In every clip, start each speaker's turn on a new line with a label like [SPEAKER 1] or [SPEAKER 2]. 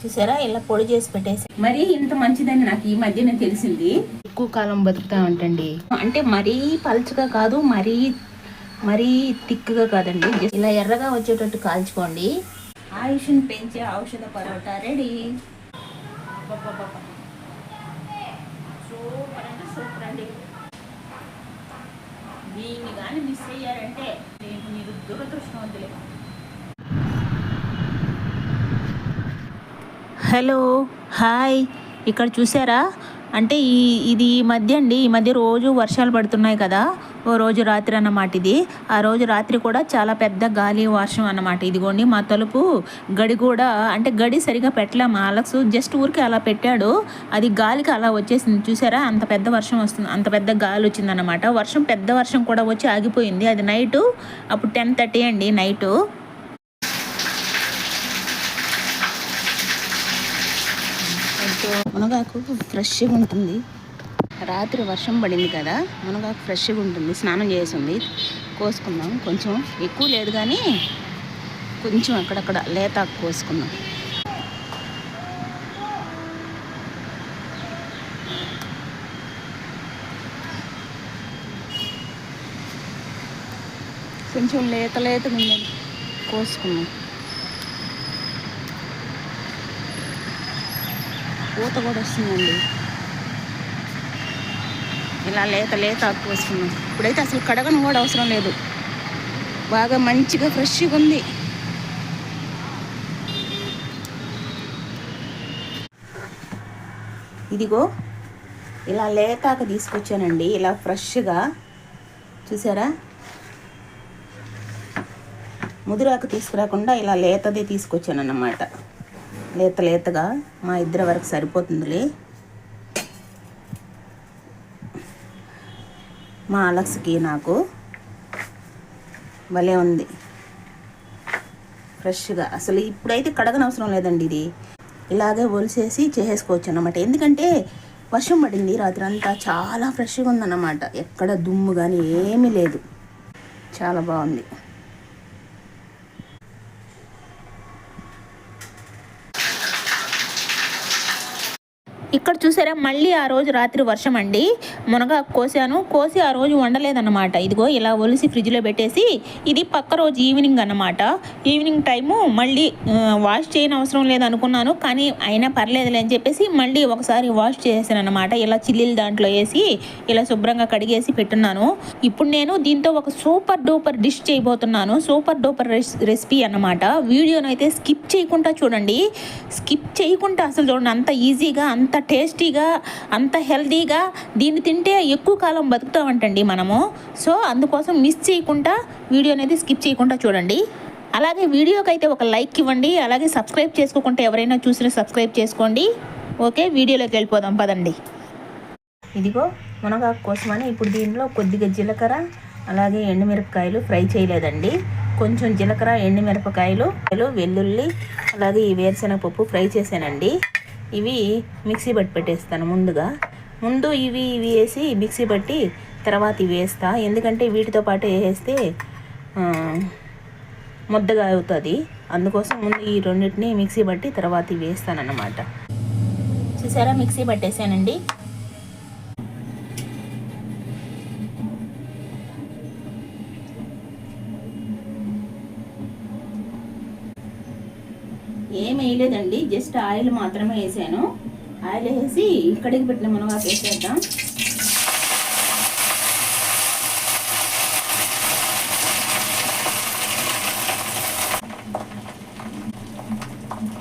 [SPEAKER 1] చూసారా? ఇలా పొడి చేసి పెట్టేసి.
[SPEAKER 2] మరి ఇంత మంచిదని నాకు ఈ మధ్యనే తెలిసింది.
[SPEAKER 1] ఎక్కువ కాలం బతుకుతా ఉంటండి.
[SPEAKER 2] అంటే మరీ పలుచగా కాదు మరీ మరీ తిక్కుగా కాదండి.
[SPEAKER 1] ఇలా ఎర్రగా వచ్చేటట్టు కాల్చుకోండి.
[SPEAKER 2] ఆయుష్ని పెంచే ఔషధ పరోటా రెడీ. సూపర్ అంటే సూపర్ అండి దీన్ని కానీ మిస్ అయ్యారంటే రేపు మీరు దురదృష్టవంతులే.
[SPEAKER 1] Hello hi. ఇక్కడ చూసారా? అంటే ఈ ఇది ఈ మధ్య అండి ఈ మధ్య రోజు వర్షాలు పడుతున్నాయి కదా. ఓ రోజు రాత్రి అన్నమాట ఇది. ఆ రోజు రాత్రి కూడా చాలా పెద్ద గాలి వర్షం అన్నమాట. ఇదిగోండి మా తలుపు గడి కూడా అంటే గడి సరిగా పెట్టలే. మా అలక్స్ జస్ట్ ఊరికి అలా పెట్టాడు. అది గాలికి అలా వచ్చేసింది. చూసారా? అంత పెద్ద వర్షం వస్తుంది. అంత పెద్ద గాలి వచ్చిందన్నమాట వర్షం పెద్ద వర్షం కూడా వచ్చి ఆగిపోయింది. అది నైటు అప్పుడు టెన్ థర్టీ అండి నైటు. మునగాకు ఫ్రెష్గా ఉంటుంది. రాత్రి వర్షం పడింది కదా మునగాకు ఫ్రెష్గా ఉంటుంది. స్నానం చేసింది. కోసుకుందాం కొంచెం ఎక్కువ లేదు కానీ కొంచెం అక్కడక్కడ లేతాకు కోసుకుందాం కొంచెం లేత లేతగా ఉండదు కోసుకున్నాం. పూత కూడా వస్తుందండి. ఇలా లేత లేత ఆకు వేసుకున్నాం ఇప్పుడైతే అసలు కడగను కూడా అవసరం లేదు. బాగా మంచిగా ఫ్రెష్గా ఉంది. ఇదిగో ఇలా లేతాక తీసుకొచ్చానండి. ఇలా ఫ్రెష్గా. చూసారా? ముదురాకు తీసుకురాకుండా ఇలా లేతదే తీసుకొచ్చాను అన్నమాట లేత లేతగా మా ఇద్దరి వరకు సరిపోతుందిలే. మా అలక్స్కి నాకు భలే ఉంది. ఫ్రెష్గా. అసలు ఇప్పుడైతే కడగనవసరం లేదండి ఇది. ఇలాగే ఒలిసేసి చేసేసుకోవచ్చు అన్నమాట. ఎందుకంటే వర్షం పడింది రాత్రి అంతా చాలా ఫ్రెష్గా ఉందన్నమాట. ఎక్కడ దుమ్ము కానీ ఏమీ లేదు. చాలా బాగుంది. ఇక్కడ చూసారా మళ్ళీ ఆ రోజు రాత్రి వర్షం అండి. మునగా కోసాను. కోసి ఆ రోజు వండలేదన్నమాట. ఇదిగో ఇలా ఒలిసి ఫ్రిడ్జ్లో పెట్టేసి ఇది పక్క రోజు ఈవినింగ్ అన్నమాట. ఈవినింగ్ టైము మళ్ళీ వాష్ చేయని అవసరం లేదనుకున్నాను. కానీ అయినా పర్లేదులే అని చెప్పేసి మళ్ళీ ఒకసారి వాష్ చేసాను అనమాట ఇలా చిల్లీలు దాంట్లో వేసి ఇలా శుభ్రంగా కడిగేసి పెట్టున్నాను. ఇప్పుడు నేను దీంతో ఒక సూపర్ డూపర్ డిష్ చేయబోతున్నాను. సూపర్ డూపర్ రెసిపీ అన్నమాట. వీడియోను అయితే స్కిప్ చేయకుండా చూడండి. స్కిప్ చేయకుండా అసలు చూడండి. అంత ఈజీగా అంత టేస్టీగా అంత హెల్తీగా దీన్ని తింటే ఎక్కువ కాలం బతుకుతామంటండి మనము. సో అందుకోసం మిస్ చేయకుండా వీడియో అనేది స్కిప్ చేయకుండా చూడండి. అలాగే వీడియోకి అయితే ఒక లైక్ ఇవ్వండి. అలాగే సబ్స్క్రైబ్ చేసుకోకుండా ఎవరైనా చూసినా సబ్స్క్రైబ్ చేసుకోండి. ఓకే వీడియోలోకి వెళ్ళిపోదాం. పదండి. ఇదిగో మునగాకు కోసమని ఇప్పుడు దీనిలో కొద్దిగా జీలకర్ర అలాగే ఎండుమిరపకాయలు ఫ్రై చేయలేదండి. కొంచెం జీలకర్ర ఎండుమిరపకాయలు వెల్లుల్లి అలాగే ఈ వేరుశెనగ పప్పు ఫ్రై చేశానండి. ఇవి మిక్సీ పట్టి పెట్టేస్తాను ముందుగా. ముందు ఇవి ఇవి వేసి మిక్సీ పట్టి తర్వాత ఇవి వేస్తా. ఎందుకంటే వీటితో పాటు వేసేస్తే ముద్దగా అవుతుంది. అందుకోసం ముందు ఈ రెండింటిని మిక్సీ పట్టి తర్వాత ఇవి వేస్తానన్నమాట. చూసారా? మిక్సీ పట్టేసానండి. ఏం వేయలేదండి జస్ట్ ఆయిల్ మాత్రమే వేసాను. ఆయిల్ వేసి ఇక్కడికి పెట్టిన మునగాకు వేసేద్దాం.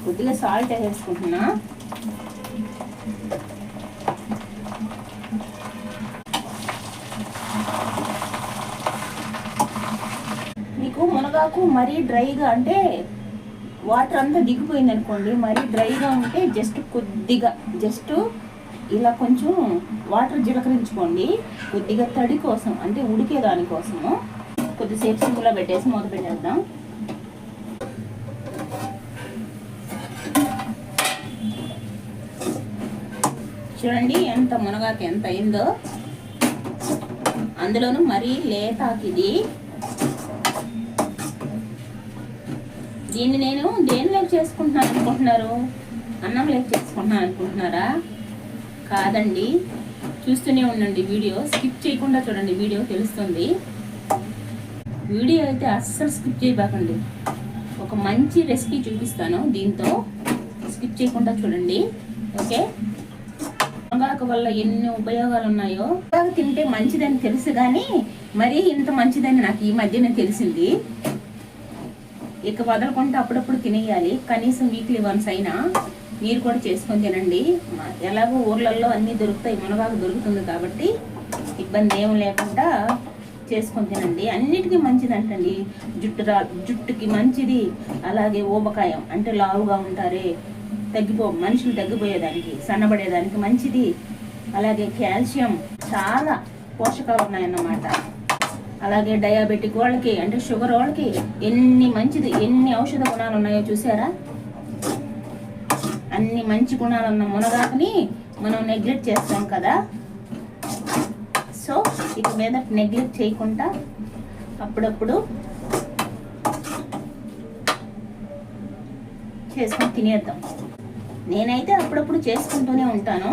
[SPEAKER 1] కొద్దిగా సాల్ట్ వేసుకుంటున్నా మీకు మునగాకు మరీ డ్రైగా అంటే వాటర్ అంతా దిగిపోయింది అనుకోండి మరీ డ్రైగా ఉంటే జస్ట్ కొద్దిగా జస్ట్ ఇలా కొంచెం వాటర్ జీలకరించుకోండి. కొద్దిగా తడి కోసం అంటే ఉడికే దానికోసము కొద్దిసేపు సిమ్లో పెట్టేసి మూత పెట్టేద్దాం. చూడండి ఎంత మునగాకి ఎంత అయిందో. అందులోనూ మరీ లేతాకిది దీన్ని నేను దేని దేనిలో చేసుకుంటున్నాను అనుకుంటున్నారు? అన్నం లేక చేసుకుంటున్నాను అనుకుంటున్నారా? కాదండి. చూస్తూనే ఉండండి వీడియో. స్కిప్ చేయకుండా చూడండి వీడియో తెలుస్తుంది. వీడియో అయితే అస్సలు స్కిప్ చేయబాకండి. ఒక మంచి రెసిపీ చూపిస్తాను దీంతో. స్కిప్ చేయకుండా చూడండి. ఓకే? మునగాకు వల్ల ఎన్ని ఉపయోగాలు ఉన్నాయో. మునగాకు తింటే మంచిదని తెలుసు కానీ మరీ ఇంత మంచిదని నాకు ఈ మధ్యనే తెలిసింది. ఇక వదలకుండా అప్పుడప్పుడు తినేయాలి. కనీసం వీక్లీ వన్స్ అయినా మీరు కూడా చేసుకొని తినండి. ఎలాగో ఊర్లలో అన్నీ దొరుకుతాయి మునగాకు దొరుకుతుంది కాబట్టి ఇబ్బంది ఏం లేకుండా చేసుకొని తినండి. అన్నిటికీ మంచిదంటండి. జుట్టు రా జుట్టుకి మంచిది. అలాగే ఊబకాయం అంటే లావుగా ఉంటారే తగ్గిపో మనుషులు తగ్గిపోయేదానికి సన్నబడేదానికి మంచిది. అలాగే కాల్షియం చాలా పోషకాలు ఉన్నాయన్నమాట. అలాగే డయాబెటిక్ వాళ్ళకి అంటే షుగర్ వాళ్ళకి ఎన్ని మంచిది ఎన్ని ఔషధ గుణాలు ఉన్నాయో చూసారా? అన్ని మంచి గుణాలు ఉన్న మునగాకుని మనం నెగ్లెక్ట్ చేస్తాం కదా. సో ఇక మీద నెగ్లెక్ట్ చేయకుండా అప్పుడప్పుడు చేసుకొని తినేద్దాం. నేనైతే అప్పుడప్పుడు చేసుకుంటూనే ఉంటాను.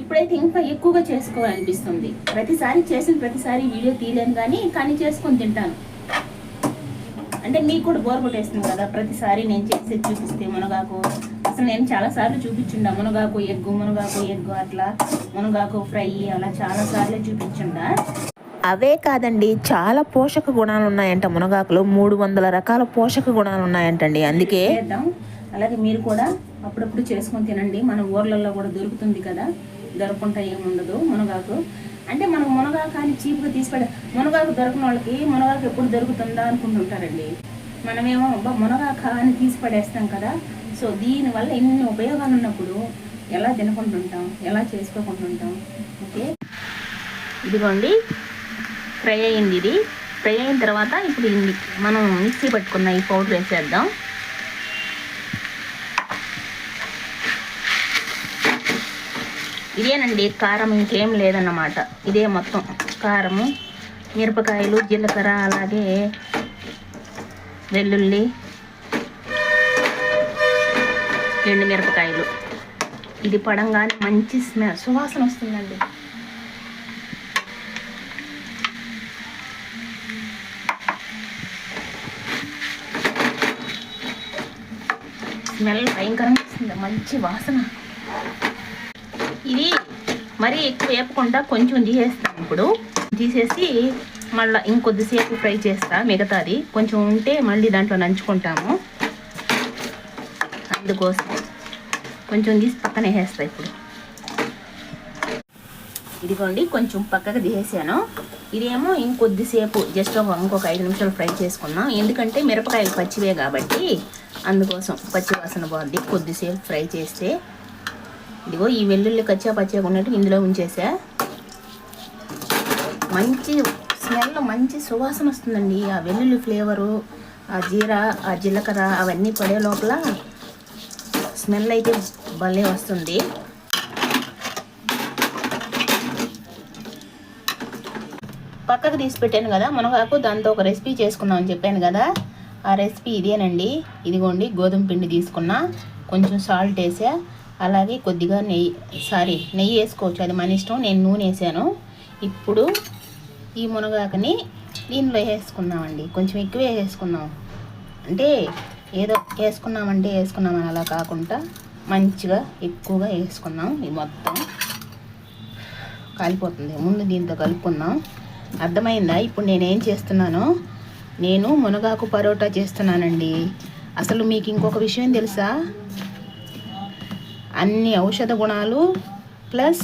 [SPEAKER 1] ఇప్పుడైతే ఇంకా ఎక్కువగా చేసుకోవాలనిపిస్తుంది. ప్రతిసారి చేసిన ప్రతిసారి వీడియో తీయలేను కానీ కానీ చేసుకొని తింటాను. అంటే మీకు కూడా బోర్ కొట్టేస్తుంది కదా ప్రతిసారి నేను చేసి చూపిస్తే మునగాకు. అసలు నేను చాలా సార్లు చూపించుండా మునగాకు ఎగ్గు మునగాకు ఎగ్గు అట్లా మునగాకు ఫ్రై అలా చాలా సార్లు చూపించుండా.
[SPEAKER 2] అవే కాదండి చాలా పోషక గుణాలు ఉన్నాయంట మునగాకులో. మూడు వందల రకాల పోషక గుణాలు ఉన్నాయంటండి. అందుకే
[SPEAKER 1] అలాగే మీరు కూడా అప్పుడప్పుడు చేసుకొని తినండి. మన ఊర్లలో కూడా దొరుకుతుంది కదా. దొరకకుండా ఏముండదు మునగాకు. అంటే మనం మునగాకు అని చీప్గా తీసిపెడ మునగాకు దొరకని వాళ్ళకి మునగాకు ఎప్పుడు దొరుకుతుందా అనుకుంటుంటారండి. మనమేమో మునగాక అని తీసి పడేస్తాం కదా. సో దీనివల్ల ఎన్ని ఉపయోగాలు ఉన్నప్పుడు ఎలా తినకుంటుంటాం ఎలా చేసుకోకుంటుంటాం. ఓకే? ఇదిగోండి. ఫ్రై అయింది ఇది. ఫ్రై అయిన తర్వాత ఇప్పుడు మనం మిక్సీ పట్టుకున్న ఈ పౌడర్ వేసేద్దాం. ఇదేనండి కారం ఇంకేం లేదన్నమాట. ఇదే మొత్తం. కారము మిరపకాయలు జీలకర్ర అలాగే వెల్లుల్లి ఎండు మిరపకాయలు. ఇది పడంగానే మంచి స్మె సువాసన వస్తుందండి. స్మెల్ భయంకరంగా వస్తుంది మంచి వాసన. ఇది మరీ ఎక్కువ వేపకుండా కొంచెం తీసేస్తాను ఇప్పుడు. తీసేసి మళ్ళీ ఇంకొద్దిసేపు ఫ్రై చేస్తా మిగతాది. కొంచెం ఉంటే మళ్ళీ దాంట్లో నంచుకుంటాము. అందుకోసం కొంచెం తీసి పక్కన వేసేస్తా ఇప్పుడు. ఇదిగోండి కొంచెం పక్కకు తీసేసాను. ఇదేమో ఇంకొద్దిసేపు జస్ట్ ఒక ఇంకొక ఐదు నిమిషాలు ఫ్రై చేసుకుందాం ఎందుకంటే మిరపకాయలు పచ్చివే కాబట్టి అందుకోసం పచ్చి వాసన బాగుంది కొద్దిసేపు ఫ్రై చేస్తే ఇదిగో ఈ వెల్లుల్లి కచ్చా పచ్చగా ఉన్నట్టు ఇందులో ఉంచేసా. మంచి స్మెల్ మంచి సువాసన వస్తుందండి. ఆ వెల్లుల్లి ఫ్లేవరు ఆ జీరా ఆ జీలకర్ర అవన్నీ పడే లోపల స్మెల్ అయితే భలే వస్తుంది. పక్కకు తీసి పెట్టాను కదా మునగాకు దాంతో ఒక రెసిపీ చేసుకుందాం అని చెప్పాను కదా. ఆ రెసిపీ ఇదేనండి. ఇదిగోండి గోధుమ పిండి తీసుకున్నా. కొంచెం సాల్ట్ వేసా. అలాగే కొద్దిగా నెయ్యి సారీ నెయ్యి వేసుకోవచ్చు. అది మన ఇష్టం. నేను నూనె వేసాను. ఇప్పుడు ఈ మునగాకుని దీనిలో వేసుకుందామండి. కొంచెం ఎక్కువే వేసుకుందాం. అంటే ఏదో వేసుకున్నామంటే వేసుకున్నామని అలా కాకుండా మంచిగా ఎక్కువగా వేసుకున్నాం ఇది మొత్తం కాలిపోతుంది. ముందు దీంతో కలుపుకుందాం. అర్థమైందా? ఇప్పుడు నేనేం చేస్తున్నానో? నేను మునగాకు పరోటా చేస్తున్నానండి. అసలు మీకు ఇంకొక విషయం తెలుసా? అన్ని ఔషధ గుణాలు ప్లస్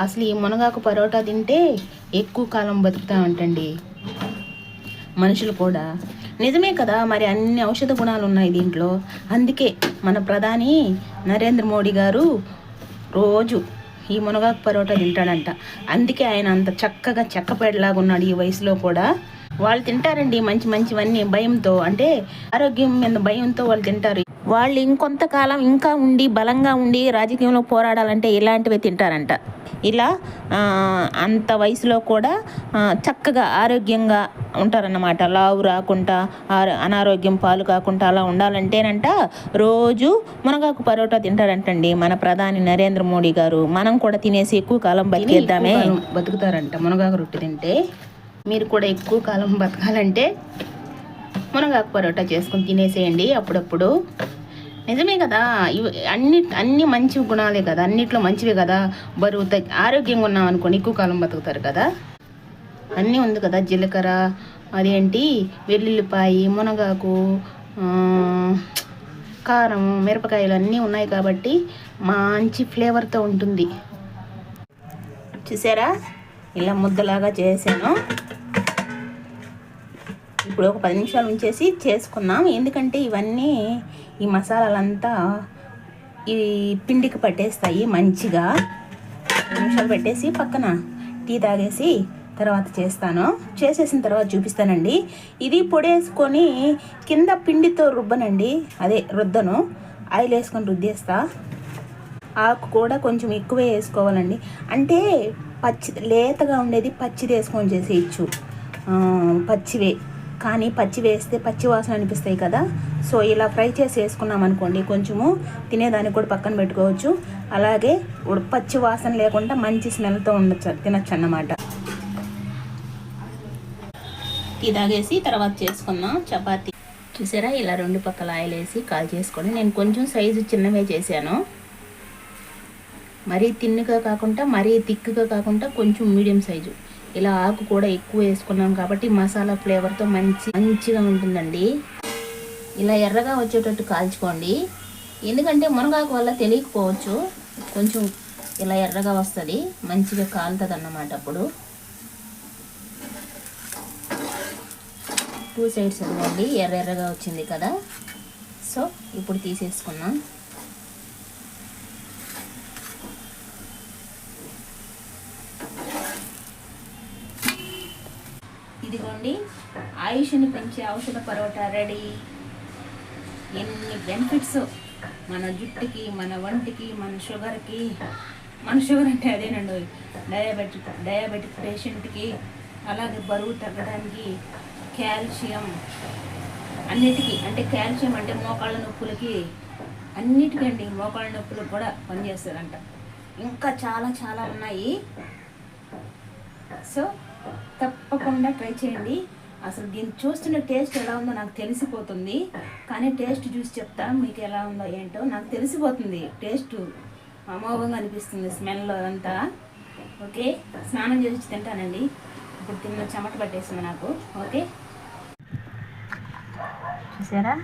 [SPEAKER 1] అసలు ఈ మునగాకు పరోటా తింటే ఎక్కువ కాలం బతుకుతామంటండి మనుషులు కూడా. నిజమే కదా మరి అన్ని ఔషధ గుణాలు ఉన్నాయి దీంట్లో. అందుకే మన ప్రధాని నరేంద్ర మోడీ గారు రోజు ఈ మునగాకు పరోటా తింటాడంట. అందుకే ఆయన అంత చక్కగా చెక్కపేడలాగా ఉన్నాడు ఈ వయసులో కూడా. వాళ్ళు తింటారండి మంచి మంచివన్నీ భయంతో. అంటే ఆరోగ్యం మీద భయంతో వాళ్ళు తింటారు.
[SPEAKER 2] వాళ్ళు ఇంకొంతకాలం ఇంకా ఉండి బలంగా ఉండి రాజకీయంలో పోరాడాలంటే ఇలాంటివి తింటారంట. ఇలా అంత వయసులో కూడా చక్కగా ఆరోగ్యంగా ఉంటారన్నమాట. లావు రాకుండా అనారోగ్యం పాలు కాకుండా అలా ఉండాలంటేనంట రోజు మునగాకు పరోటా తింటారంటండి మన ప్రధాని నరేంద్ర మోడీ గారు. మనం కూడా తినేసి ఎక్కువ కాలం బతికేద్దామే.
[SPEAKER 1] బతుకుతారంట మునగాకు రొట్టె తింటే. మీరు కూడా ఎక్కువ కాలం బతకాలంటే మునగాకు పరోటా చేసుకొని తినేసేయండి అప్పుడప్పుడు. నిజమే కదా. ఇవి అన్ని అన్ని మంచి గుణాలే కదా. అన్నిట్లో మంచివే కదా. బరువు తగ్గి ఆరోగ్యంగా ఉన్నాం అనుకోండి ఎక్కువ కాలం బతుకుతారు కదా. అన్నీ ఉంది కదా. జీలకర్ర అదేంటి? వెల్లుల్లిపాయి మునగాకు కారం మిరపకాయలు అన్నీ ఉన్నాయి కాబట్టి మంచి ఫ్లేవర్తో ఉంటుంది. చూసారా? ఇలా ముద్దలాగా చేశాను. ఇప్పుడు ఒక పది నిమిషాలు ఉంచేసి చేసుకుందాం. ఎందుకంటే ఇవన్నీ ఈ మసాలాలంతా ఈ పిండికి పట్టేస్తాయి మంచిగా. నిమిషాలు పెట్టేసి పక్కన టీ తాగేసి తర్వాత చేస్తాను. చేసేసిన తర్వాత చూపిస్తానండి. ఇది పొడి వేసుకొని కింద పిండితో రుబ్బనండి. అదే రుద్దను. ఆయిల్ వేసుకొని రుద్దేస్తా. ఆకు కూడా కొంచెం ఎక్కువే వేసుకోవాలండి. అంటే పచ్చి లేతగా ఉండేది పచ్చిది వేసుకొని చేసేయచ్చు. పచ్చివే. కానీ పచ్చి వేస్తే పచ్చి వాసన అనిపిస్తాయి కదా. సో ఇలా ఫ్రై చేసి వేసుకున్నాం అనుకోండి కొంచెము తినేదానికి కూడా పక్కన పెట్టుకోవచ్చు. అలాగే పచ్చి వాసన లేకుండా మంచి స్మెల్తో ఉండొచ్చు తినచ్చు అన్నమాట టీ తాగేసి తర్వాత చేసుకుందాం చపాతీ. చూసారా? ఇలా రెండు పక్కల ఆయిల్ వేసి కాల్ చేసుకోండి నేను కొంచెం సైజు చిన్నవే చేశాను. మరీ తిన్నుగా కాకుండా మరీ తిక్కుగా కాకుండా కొంచెం మీడియం సైజు. ఇలా ఆకు కూడా ఎక్కువ వేసుకున్నాం కాబట్టి మసాలా ఫ్లేవర్తో మంచి మంచిగా ఉంటుందండి. ఇలా ఎర్రగా వచ్చేటట్టు కాల్చుకోండి. ఎందుకంటే మునగాకు వల్ల తెలియకపోవచ్చు. కొంచెం ఇలా ఎర్రగా వస్తుంది. మంచిగా కాలుతుంది అన్నమాట అప్పుడు. టూ సైడ్స్ ఉందండి. ఎర్ర ఎర్రగా వచ్చింది కదా. సో ఇప్పుడు తీసేసుకున్నాం ఇదిగోండి ఆయుష్ని పెంచే ఔషధ పరోటా రెడీ. ఎన్ని బెనిఫిట్స్ మన జుట్టుకి మన వంటికి మన షుగర్కి. మన షుగర్ అంటే అదేనండి డయాబెటిక్ డయాబెటిక్ పేషెంట్కి అలాగే బరువు తగ్గడానికి కాల్షియం అన్నిటికీ అంటే కాల్షియం అంటే మోకాళ్ళ నొప్పులకి అన్నిటికండి మోకాళ్ళ నొప్పులకు కూడా పనిచేస్తుందంట ఇంకా చాలా చాలా ఉన్నాయి. సో తప్పకుండా ట్రై చేయండి. అసలు దీన్ని చూస్తున్న టేస్ట్ ఎలా ఉందో నాకు తెలిసిపోతుంది. కానీ టేస్ట్ చూసి చెప్తా మీకు ఎలా ఉందో ఏంటో నాకు తెలిసిపోతుంది. టేస్ట్ అమోఘంగా అనిపిస్తుంది స్మెల్ అంతా. ఓకే? స్నానం చేసి తింటానండి. ఇప్పుడు తిన్న చెమట పట్టేస్తుంది నాకు. ఓకే? చూసారా?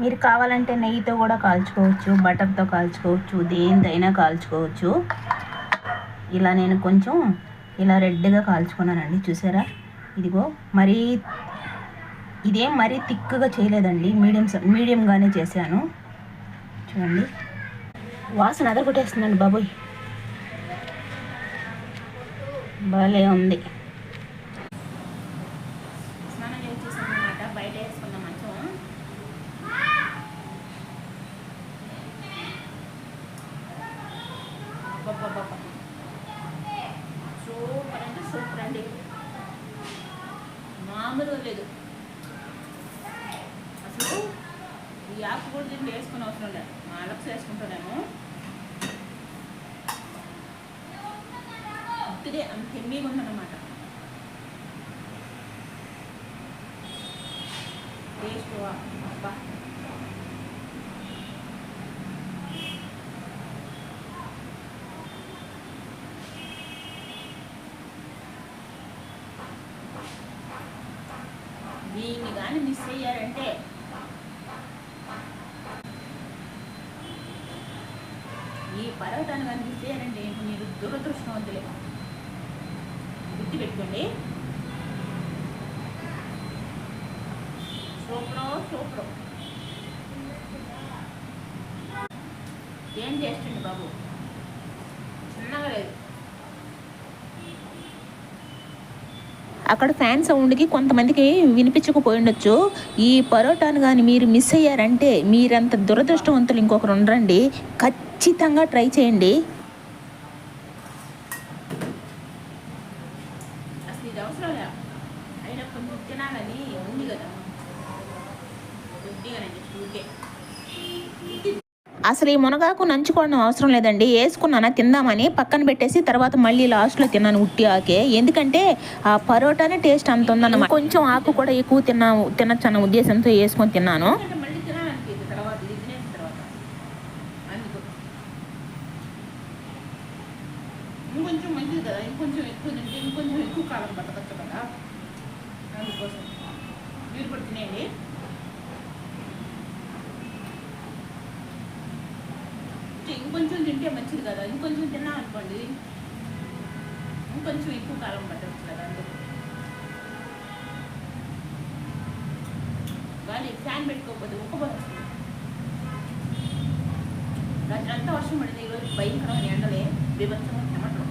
[SPEAKER 1] మీరు కావాలంటే నెయ్యితో కూడా కాల్చుకోవచ్చు బటర్తో కాల్చుకోవచ్చు దేనిదైనా కాల్చుకోవచ్చు. ఇలా నేను కొంచెం ఇలా రెడ్గా కాల్చుకున్నానండి. చూసారా? ఇదిగో మరీ ఇదేం మరీ థిక్గా చేయలేదండి. మీడియం మీడియంగానే చేశాను. చూడండి. వాసన అదరగొట్టేస్తుందండి బాబోయ్. భలే ఉంది స్నానం చేసేసాను అనమాట బయట వేసుకున్న మంచం అబ్బబ్బబ్బబ్బ. సూపర్ అంటే సూపర్ అండి మామూలుగా లేదు అసలు ఈ యాప్ కూడా దీంట్లో వేసుకుని అవసరం లేదు మా అలక్స్ వేసుకుంటానేమో ఉత్తిదే అంత హెమ్మీగా ఉందన్నమాట టేస్ట్ అబ్బా దీన్ని కానీ మిస్ అయ్యారంటే ఈ పర్వతాన్ని కానీ మిస్ అయ్యారంటే మీరు దురదృష్టవంతులే. గుర్తు పెట్టుకోండి సూప్రో. ఏం చేస్తుంది బాబు చిన్నగా లేదు
[SPEAKER 2] అక్కడ ఫ్యాన్ సౌండ్కి కొంతమందికి వినిపించకపోయి ఉండొచ్చు ఈ పరోటాను కానీ మీరు మిస్ అయ్యారంటే మీరంత దురదృష్టవంతులు ఇంకొకరు ఉండరండి ఖచ్చితంగా ట్రై చేయండి అసలు ఇది అవసరం లే అయినా కొంచెం తినాలని ఉంది కదా అసలు ఈ మునగాకు నంచుకోవడం అవసరం లేదండి. వేసుకున్నానా తిందామని పక్కన పెట్టేసి తర్వాత మళ్ళీ లాస్ట్లో తిన్నాను ఉట్టి ఆకే. ఎందుకంటే ఆ పరోటానే టేస్ట్ అంత ఉందన్నమాట. కొంచెం ఆకు కూడా ఎక్కువ తిన్నా తినచ్చు అన్న ఉద్దేశంతో వేసుకొని తిన్నాను
[SPEAKER 1] ఇంకొంచెం మంచిది కదా ఇంకొంచెం ఎక్కువ తింటే ఇంకొంచెం ఎక్కువ కాలం బతకచ్చు కదా అందుకోసం మీరు కూడా తినేయండి ఇంకొంచెం- ఇంకొంచెం తింటే మంచిది కదా ఇంకొంచెం తిన్నాం అనుకోండి ఇంకొంచెం ఎక్కువ కాలం పట్టవచ్చు కదా అందుకు గాలి ఫ్యాన్ పెట్టుకోకపోతే ఉక్కబోస్తుంది రాత్రి అంతా వర్షం పడింది ఈరోజు భయంకరమైన ఎండలే బీభత్సంగా చెమటలు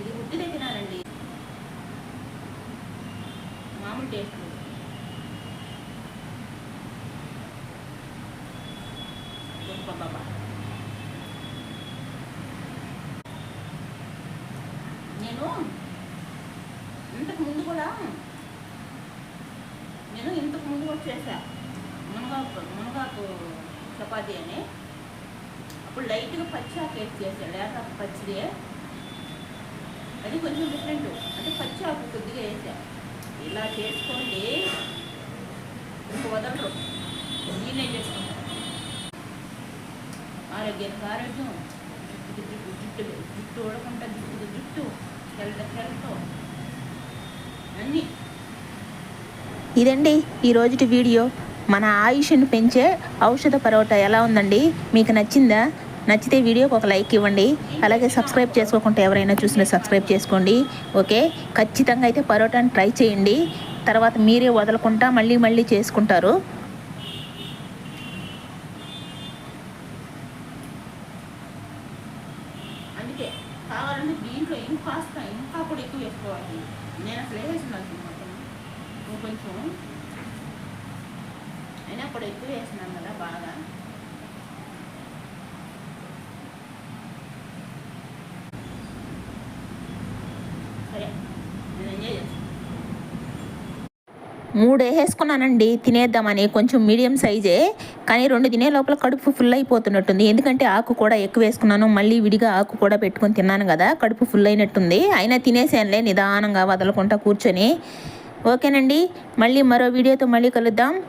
[SPEAKER 1] ఇది ఉట్టిదే తినాలండి మామూలు టేస్ట్ లేదు. అబ్బబ్బబ్బా. నేను ఇంతకు ముందు కూడా నేను ఇంతకు ముందు కూడా చేశా. మునగాకు మునగాకు చపాతీ అని. అప్పుడు లైట్గా పచ్చి ఆకు వేసి చేసా లేకపోతే పచ్చిది. అది కొంచెం డిఫరెంట్ అంటే పచ్చి ఆకు కొద్దిగా వేసా ఇలా చేసుకోండి. ఇంక వదలరు. నేనే చేసుకుంటాను ఆరోగ్యానికి ఆరోగ్యం. జుట్టు జుట్టు జుట్టు ఉడకుండా జుట్టు జుట్టు. హెల్త్ హెల్త్ అన్నీ.
[SPEAKER 2] ఇదండి ఈ రోజుటి వీడియో. మన ఆయుష్ను పెంచే ఔషధ పరోటా ఎలా ఉందండి? మీకు నచ్చిందా? నచ్చితే వీడియోకి ఒక లైక్ ఇవ్వండి. అలాగే సబ్స్క్రైబ్ చేసుకోకుండా ఎవరైనా చూసినా సబ్స్క్రైబ్ చేసుకోండి. ఓకే? ఖచ్చితంగా అయితే పరోటాని ట్రై చేయండి. తర్వాత మీరే వదలకుండా మళ్ళీ మళ్ళీ చేసుకుంటారు
[SPEAKER 1] అందుకే కావాలంటే దీంట్లో ఇంకాస్త ఇంకా కూడా ఎక్కువ వేసుకోవాలి నేను అసలు వేసేసినాను మొత్తం కొంచెం. అయినా అప్పుడు ఎక్కువ వేసినాం కదా బాగా.
[SPEAKER 2] మూడు వేసేసుకున్నానండి తినేద్దామని. కొంచెం మీడియం సైజే కానీ రెండు తినే లోపల కడుపు ఫుల్ అయిపోతున్నట్టుంది. ఎందుకంటే ఆకు కూడా ఎక్కువ వేసుకున్నాను. మళ్ళీ విడిగా ఆకు కూడా పెట్టుకొని తిన్నాను కదా కడుపు ఫుల్ అయినట్టుంది. అయినా తినేసానులే నిదానంగా వదలకుండా కూర్చొని. ఓకేనండి. మళ్ళీ మరో వీడియోతో మళ్ళీ కలుద్దాం.